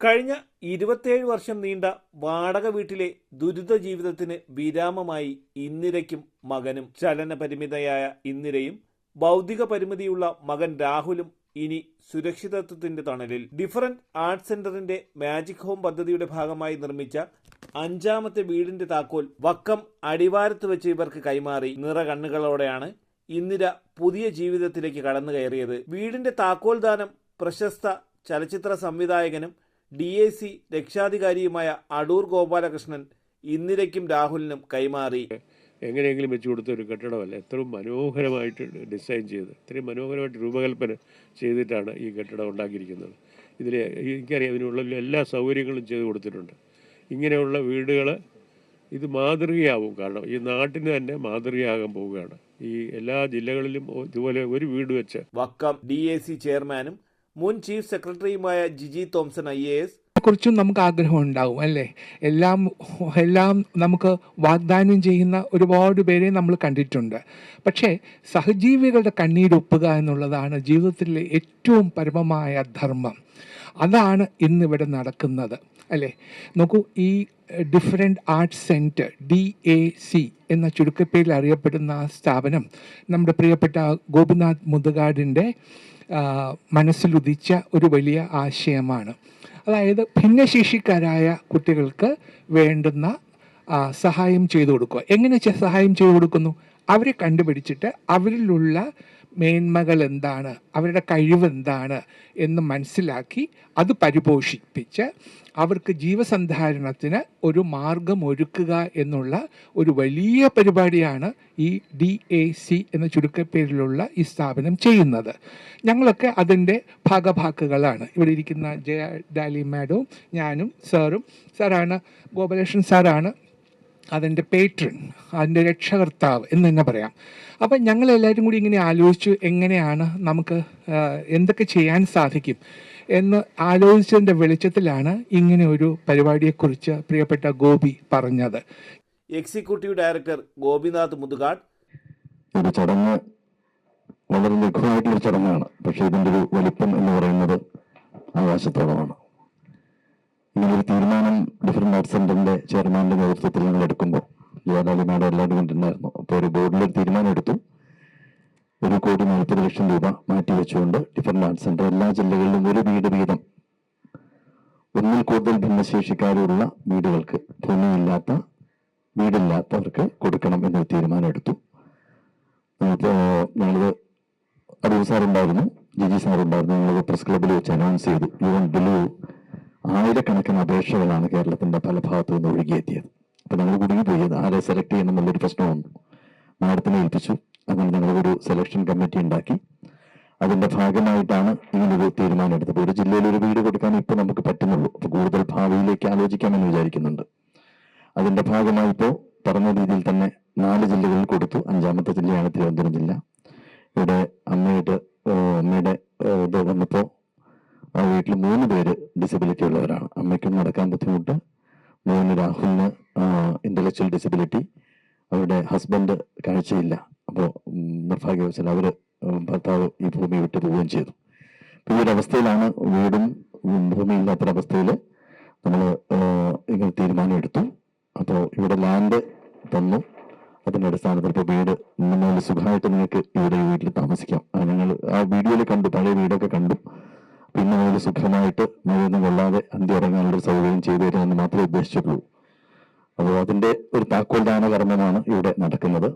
കഴിഞ്ഞ ഇരുപത്തിയേഴ് വർഷം നീണ്ട വാടക വീട്ടിലെ ദുരിത ജീവിതത്തിന് വിരാമമായി ഇന്ദിരയ്ക്കും മകനും ചലന ചലനപരിമിതയായ ഇന്ദിരയും ഭൗതിക പരിമിതിയുള്ള മകൻ രാഹുലും ഇനി സുരക്ഷിതത്വത്തിന്റെ തണലിൽ. ഡിഫറന്റ് ആർട്സ് സെന്ററിന്റെ മാജിക് ഹോം പദ്ധതിയുടെ ഭാഗമായി നിർമ്മിച്ച അഞ്ചാമത്തെ വീടിന്റെ താക്കോൽ വക്കം അടിവാരത്ത് വെച്ച് ഇവർക്ക് കൈമാറി. നിറ കണ്ണുകളോടെയാണ് ഇന്ദിര പുതിയ ജീവിതത്തിലേക്ക് കടന്നു കയറിയത് വീടിന്റെ താക്കോൽ ദാനം പ്രശസ്ത ചലച്ചിത്ര സംവിധായകനും ഡി എ സി രക്ഷാധികാരിയുമായ അടൂർ ഗോപാലകൃഷ്ണൻ ഇന്ദിരയ്ക്കും രാഹുലിനും കൈമാറി. എങ്ങനെയെങ്കിലും വെച്ചു കൊടുത്ത ഒരു കെട്ടിടമല്ല? എത്രയും മനോഹരമായിട്ട് ഡിസൈൻ ചെയ്ത് ഇത്രയും മനോഹരമായിട്ട് രൂപകൽപ്പന ചെയ്തിട്ടാണ് ഈ കെട്ടിടം ഉണ്ടാക്കിയിരിക്കുന്നത്. ഇതിൽ എനിക്കറിയാം ഇതിനുള്ള എല്ലാ സൗകര്യങ്ങളും ചെയ്തു കൊടുത്തിട്ടുണ്ട്. ഇങ്ങനെയുള്ള വീടുകൾ ഇത് മാതൃകയാവും കാരണം ഈ നാട്ടിന് തന്നെ മാതൃകയാകാൻ പോവുകയാണ്. ഈ എല്ലാ ജില്ലകളിലും ഇതുപോലെ ഒരു വീട് വെച്ച് വക്കം ഡി എ സി ചെയർമാനും മുൻ ചീഫ് സെക്രട്ടറിയുമായ Jiji Thomson I A S. കുറിച്ചും നമുക്ക് ആഗ്രഹം ഉണ്ടാവും അല്ലേ? എല്ലാം എല്ലാം നമുക്ക് വാഗ്ദാനം ചെയ്യുന്ന ഒരുപാട് പേരെ നമ്മൾ കണ്ടിട്ടുണ്ട്. പക്ഷേ സഹജീവികളുടെ കണ്ണീരൊപ്പുക എന്നുള്ളതാണ് ജീവിതത്തിലെ ഏറ്റവും പരമമായ ധർമ്മം. അതാണ് ഇന്നിവിടെ നടക്കുന്നത്. അല്ലേ? നോക്കൂ ഈ different arts centre D A C എന്ന ചുരുക്കപ്പേരിൽ അറിയപ്പെടുന്ന ആ സ്ഥാപനം നമ്മുടെ പ്രിയപ്പെട്ട ഗോപിനാഥ് മുതുകാടിന്റെ മനസ്സിലുദിച്ച ഒരു വലിയ ആശയമാണ്. അതായത് ഭിന്നശേഷിക്കാരായ കുട്ടികൾക്ക് വേണ്ടുന്ന സഹായം ചെയ്തു കൊടുക്കുക. എങ്ങനെ സഹായം ചെയ്തു കൊടുക്കുന്നു? അവരെ കണ്ടുപിടിച്ചിട്ട് അവരിലുള്ള മേന്മകൾ എന്താണ് അവരുടെ കഴിവ് എന്താണ് എന്ന് മനസ്സിലാക്കി അത് പരിപോഷിപ്പിച്ച് അവർക്ക് ജീവസന്ധാരണത്തിന് ഒരു മാർഗം ഒരുക്കുക എന്നുള്ള ഒരു വലിയ പരിപാടിയാണ് ഈ ഡി എ സി എന്ന ചുരുക്കപ്പേരിലുള്ള ഈ സ്ഥാപനം ചെയ്യുന്നത്. ഞങ്ങളൊക്കെ അതിന്റെ ഭാഗഭാക്കുകളാണ്. ഇവിടെ ഇരിക്കുന്ന ജയ ഡാലി മാഡവും ഞാനും സാറും. സാറാണ് ഗോപലേഷൻ സാറാണ്. അതിന്റെ പേട്രൺ അതിന്റെ രക്ഷകർത്താവ് എന്ന് തന്നെ പറയാം. അപ്പം ഞങ്ങൾ എല്ലാവരും കൂടി ഇങ്ങനെ ആലോചിച്ചു എങ്ങനെയാണ് നമുക്ക് എന്തൊക്കെ ചെയ്യാൻ സാധിക്കും എന്ന് ആലോചിച്ചതിന്റെ വെളിച്ചത്തിലാണ് ഇങ്ങനെ ഒരു പരിപാടിയെക്കുറിച്ച് പ്രിയപ്പെട്ട ഗോപി പറഞ്ഞത്. Executive director Gopinath Muthukad. ഒരു ചടങ്ങ് വളരെ ലഘുവായിട്ടുള്ള ചടങ്ങാണ്. പക്ഷേ ഇതിന്റെ ഒരു വലിപ്പം എന്ന് പറയുന്നത് ആകാശത്തോളമാണ്. ഇങ്ങനൊരു തീരുമാനം ഡിഫറെന്റ് ആർട്സ് സെന്ററിന്റെ ചെയർമാന്റെ നേതൃത്വത്തിൽ ഞങ്ങൾ എടുക്കുമ്പോൾ ജവാലാലി മാഡം എല്ലാവരും കൊണ്ടുണ്ടായിരുന്നു അപ്പോൾ ഒരു ബോർഡിലൊരു തീരുമാനം എടുത്തു. ഒരു കോടി നാൽപ്പത് ലക്ഷം രൂപ മാറ്റി വെച്ചുകൊണ്ട് ഡിഫറെന്റ് ആർട്സ് സെന്റർ എല്ലാ ജില്ലകളിലും ഒരു വീട് വീതം. ഒന്നിൽ കൂടുതൽ ഭിന്നശേഷിക്കാരുള്ള വീടുകൾക്ക് ഭൂമിയില്ലാത്ത വീടില്ലാത്തവർക്ക് കൊടുക്കണം എന്നൊരു തീരുമാനം എടുത്തു. നമുക്ക് ഞങ്ങളത് അടൂർ സാറുണ്ടായിരുന്നു ജിജി സാറുണ്ടായിരുന്നു. ഞങ്ങൾ പ്രസ് ക്ലബ്ബിൽ വെച്ച് അനൗൺസ് ചെയ്തു. യു വോണ്ട് ബിലീവ് ആയിരക്കണക്കിന് അപേക്ഷകളാണ് കേരളത്തിന്റെ പല ഭാഗത്തു നിന്ന് ഒഴുകിയെത്തിയത്. അപ്പൊ ഞങ്ങൾ കുടുങ്ങിപ്പോയി ആരെ സെലക്ട് ചെയ്യണം എന്നുള്ളൊരു വന്നു. മാഡത്തിനെ ഏൽപ്പിച്ചു. അങ്ങനെ ഞങ്ങളൊരു സെലക്ഷൻ കമ്മിറ്റി ഉണ്ടാക്കി. അതിന്റെ ഭാഗമായിട്ടാണ് ഇങ്ങനൊരു തീരുമാനം എടുത്തത്. ഒരു ജില്ലയിൽ ഒരു വീട് കൊടുക്കാൻ ഇപ്പൊ നമുക്ക് പറ്റുന്നുള്ളൂ. അപ്പൊ കൂടുതൽ ഭാവിയിലേക്ക് ആലോചിക്കാമെന്ന് വിചാരിക്കുന്നുണ്ട്. അതിന്റെ ഭാഗമായി ഇപ്പോൾ പറഞ്ഞ രീതിയിൽ തന്നെ നാല് ജില്ലകളിൽ കൊടുത്തു. അഞ്ചാമത്തെ ജില്ലയാണ് തിരുവനന്തപുരം ജില്ല. ഇവിടെ അമ്മയുടെ അമ്മയുടെ ഇത് വന്നപ്പോൾ ആ വീട്ടിൽ മൂന്ന് പേര് ഡിസബിലിറ്റി ഉള്ളവരാണ്. അമ്മയ്ക്കും നടക്കാൻ ബുദ്ധിമുട്ട്. മോന് രാഹുലിന് ഇന്റലക്ച്വൽ ഡിസബിലിറ്റി അവരുടെ ഹസ്ബൻഡ് കാഴ്ചയില്ല. അപ്പോൾ നിർഭാഗ്യവശാൽ അവർ ഭർത്താവ് ഈ ഭൂമി വിട്ടു പോവുകയും ചെയ്തു. ഈ ഒരു അവസ്ഥയിലാണ് വീടും ഭൂമിയില്ലാത്തൊരവസ്ഥയിൽ നമ്മൾ ഇങ്ങനെ തീരുമാനമെടുത്തു. അപ്പോൾ ഇവിടെ ലാൻഡ് തന്നു. അതിന്റെ അടിസ്ഥാനത്തിൽ ഇപ്പോൾ വീട് നിങ്ങൾ സുഖമായിട്ട് നിങ്ങൾക്ക് ഇവിടെ വീട്ടിൽ താമസിക്കാം. ഞങ്ങൾ ആ വീഡിയോയിൽ കണ്ടു പഴയ വീടൊക്കെ കണ്ടു. പിന്നെ നിങ്ങൾ സുഖമായിട്ട് മഴയൊന്നും കൊള്ളാതെ അന്ത്യ ഇറങ്ങാനുള്ള സൗകര്യം ചെയ്തു തരുമെന്ന് മാത്രമേ ഉദ്ദേശിച്ചിട്ടുള്ളൂ. അപ്പോൾ അതിന്റെ ഒരു താക്കോൽ ദാന കർമ്മമാണ് ഇവിടെ നടക്കുന്നത്.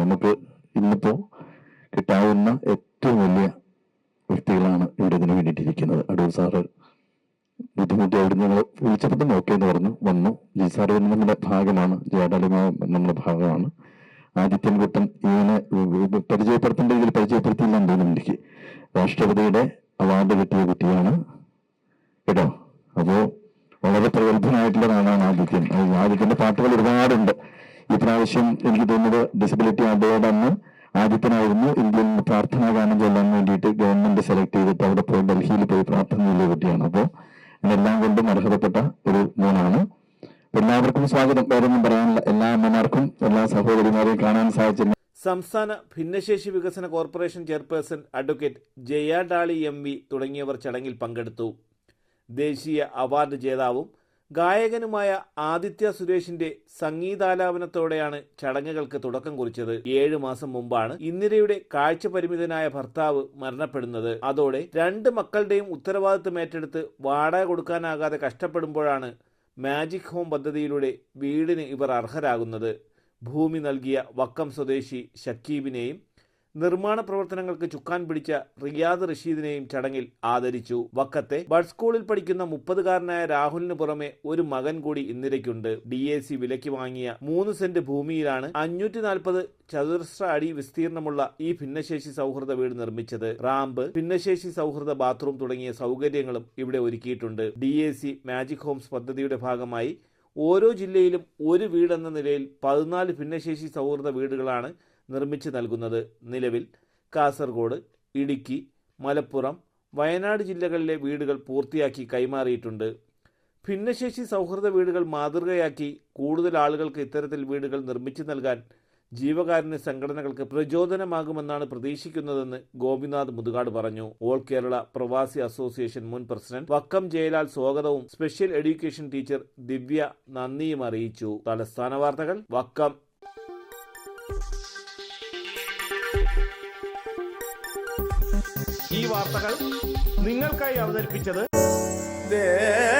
നമുക്ക് ഇന്നിപ്പോൾ കിട്ടാവുന്ന ഏറ്റവും വലിയ വ്യക്തികളാണ് ഇവിടെ ഇതിനു വേണ്ടിയിട്ടിരിക്കുന്നത്. അടൂർ സാറ് ബുദ്ധിമുട്ടി അവിടെ ഞങ്ങൾ വിളിച്ചപ്പോൾ നോക്കി എന്ന് പറഞ്ഞു വന്നു. ജി സാർ നമ്മുടെ ഭാഗമാണ്. ജയാടാലിമാ നമ്മുടെ ഭാഗമാണ്. ആദിത്യൻ കുട്ടൻ ഇവനെ പരിചയപ്പെടുത്തേണ്ട രീതിയിൽ പരിചയപ്പെടുത്തിയില്ലെന്ന് തോന്നുന്നു എനിക്ക്. രാഷ്ട്രപതിയുടെ അവാർഡ് കിട്ടിയ കുട്ടിയാണ് കേട്ടോ അപ്പോ വളരെ പ്രഗത്ഭനായിട്ടുള്ള ഒരാളാണ് ആദിത്യൻ ആദിത്യന്റെ പാട്ടുകൾ ഒരുപാടുണ്ട്. ഈ പ്രാവശ്യം എനിക്ക് തോന്നുന്നത് ഡിസബിലിറ്റി അവാർഡ് അന്ന് ആദിത്യനായിരുന്നു. ഇന്ത്യയിൽ നിന്ന് പ്രാർത്ഥനാ ഗാനം ചൊല്ലാൻ വേണ്ടിയിട്ട് ഗവൺമെന്റ് സെലക്ട് ചെയ്തിട്ട് അവിടെ പോയി ഡൽഹിയിൽ പോയി പ്രാർത്ഥന ചെയ്ത കുട്ടിയാണ്. അപ്പോൾ എല്ലാം കൊണ്ടും അർഹതപ്പെട്ട ഒരു മോനാണ്. എല്ലാവർക്കും സ്വാഗതം. വേറൊന്നും പറയാനില്ല. എല്ലാ അമ്മമാർക്കും എല്ലാ സഹോദരിമാരെയും കാണാൻ സാധിച്ചില്ല സംസ്ഥാന ഭിന്നശേഷി വികസന corporation chairperson advocate Jaya Daly M V തുടങ്ങിയവർ ചടങ്ങിൽ പങ്കെടുത്തു. ദേശീയ അവാർഡ് ജേതാവും ഗായകനുമായ ആദിത്യ സുരേഷിന്റെ സംഗീതാലാപനത്തോടെയാണ് ചടങ്ങുകൾക്ക് തുടക്കം കുറിച്ചത്. ഏഴു മാസം മുമ്പാണ് ഇന്ദിരയുടെ കാഴ്ച പരിമിതനായ ഭർത്താവ് മരണപ്പെടുന്നത്. അതോടെ രണ്ട് മക്കളുടെയും ഉത്തരവാദിത്തം ഏറ്റെടുത്ത് വാടക കൊടുക്കാനാകാതെ കഷ്ടപ്പെടുമ്പോഴാണ് മാജിക് ഹോം പദ്ധതിയിലൂടെ വീടിന് ഇവർ അർഹരാകുന്നത്. ഭൂമി നൽകിയ വക്കം സ്വദേശി ഷക്കീബിനെയും നിർമ്മാണ പ്രവർത്തനങ്ങൾക്ക് ചുക്കാൻ പിടിച്ച റിയാദ് റഷീദിനെയും ചടങ്ങിൽ ആദരിച്ചു. വക്കത്തെ ബഡ് സ്കൂളിൽ പഠിക്കുന്ന മുപ്പതുകാരനായ രാഹുലിന് പുറമെ ഒരു മകൻ കൂടി ഇന്ദിരയ്ക്കുണ്ട്. ഡി എ സി വിലയ്ക്ക് വാങ്ങിയ മൂന്ന് സെന്റ് ഭൂമിയിലാണ് അഞ്ഞൂറ്റി നാൽപ്പത് ചതുരശ്ര അടി വിസ്തീർണമുള്ള ഈ ഭിന്നശേഷി സൗഹൃദ വീട് നിർമ്മിച്ചത്. റാമ്പ് ഭിന്നശേഷി സൗഹൃദ ബാത്റൂം തുടങ്ങിയ സൗകര്യങ്ങളും ഇവിടെ ഒരുക്കിയിട്ടുണ്ട്. ഡി മാജിക് ഹോംസ് പദ്ധതിയുടെ ഭാഗമായി ഓരോ ജില്ലയിലും ഒരു വീടെന്ന നിലയിൽ പതിനാല് ഭിന്നശേഷി സൗഹൃദ വീടുകളാണ് നിർമ്മിച്ച് നൽകുന്നത്. നിലവിൽ കാസർഗോഡ് ഇടുക്കി മലപ്പുറം വയനാട് ജില്ലകളിലെ വീടുകൾ പൂർത്തിയാക്കി കൈമാറിയിട്ടുണ്ട്. ഭിന്നശേഷി സൗഹൃദ വീടുകൾ മാതൃകയാക്കി കൂടുതൽ ആളുകൾക്ക് ഇത്തരത്തിൽ വീടുകൾ നിർമ്മിച്ചു നൽകാൻ ജീവകാരുണ്യ സംഘടനകൾക്ക് പ്രചോദനമാകുമെന്നാണ് പ്രതീക്ഷിക്കുന്നതെന്ന് ഗോപിനാഥ് മുതുകാട് പറഞ്ഞു. ഓൾ കേരള പ്രവാസി അസോസിയേഷൻ മുൻ പ്രസിഡന്റ് വക്കം ജയലാൽ സ്വാഗതവും സ്പെഷ്യൽ എഡ്യൂക്കേഷൻ ടീച്ചർ ദിവ്യ നന്ദിയും അറിയിച്ചു. തലസ്ഥാന വാർത്തകൾ വക്കം. ഈ വാർത്തകൾ നിങ്ങൾക്കായി അവതരിപ്പിച്ചത് Arabian